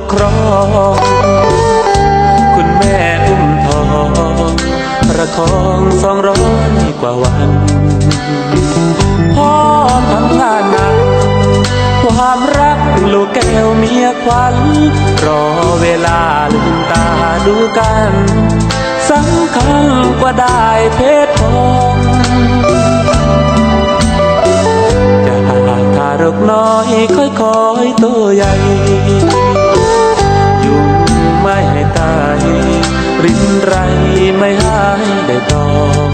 กครอง คุณแม่อุ้มทองประคองสองร้อยกว่าวัน พ่อทำงานหนักความรักลูกแก้วเมียควันรอเวลาลืมตาดูกันสำคัญกว่าได้เพชรทองจากทารกน้อยค่อยๆตั ไรไม่ให้ได้ตอง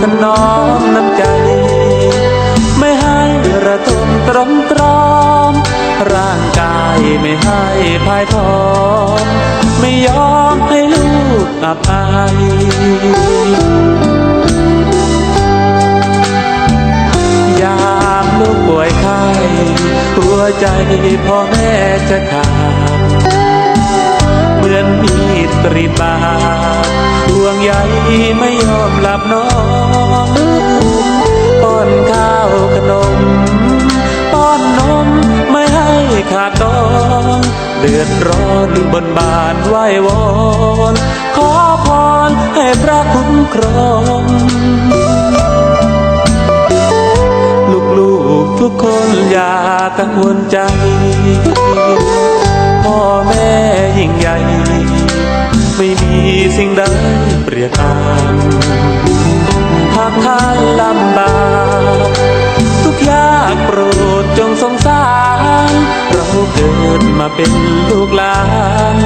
ถนอมน้ำใจ ไม่ให้ระทมตรมตรอม ร่างกายไม่ให้พายพอมไม่ยอมให้ลูกอับอายยามลูกป่วยไข้หัวใจพ่อแม่จะขาดับนอนป้อนข้าวขนมป้อนนมไม่ให้ขาดตอนเดือดร้อนบนบานไหว้วอนขอพรให้พระคุ้มครองลูกๆทุกคนอย่ากังวลใจ พ่อแม่ยิ่งใหญ่ ไม่มีสิ่งใดเปรียบตานหากท่านลำบากทุกยากโปรดจงสงสาร เราเกิดมาเป็นลูกหลาน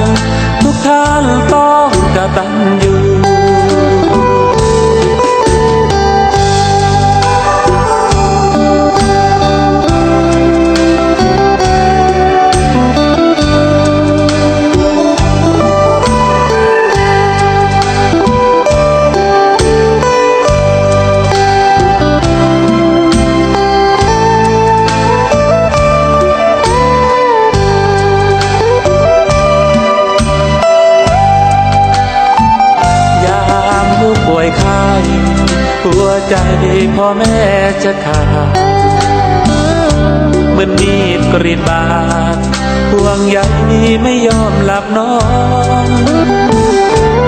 ใจพ่อแม่จะขาดเหมือนมีดกรีดบาดห่วงใยไม่ยอมหลับนอน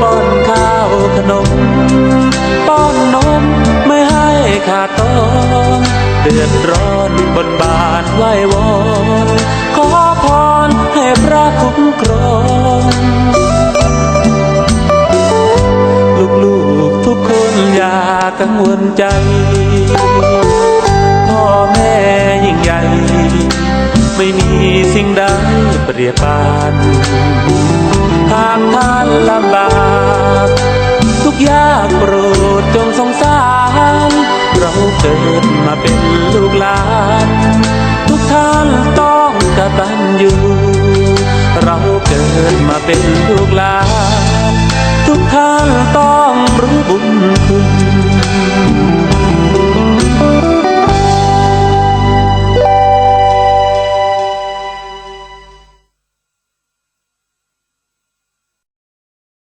ป้อนข้าวขนม ป้อนนมไม่ให้ขาดตอนเดือดร้อนบนบานไหว้วอนขอพรให้พระคุ้มครอง กังวลใจ พ่อแม่ยิ่งใหญ่ ไม่มีสิ่งใดเปรียบปานหากท่านลำบาก ทุกยากโปรดจงสงสาร เราเกิดมาเป็นลูกหลาน ทุกท่านต้องกระตันอยู่ เราเกิดมาเป็นลูกหลาน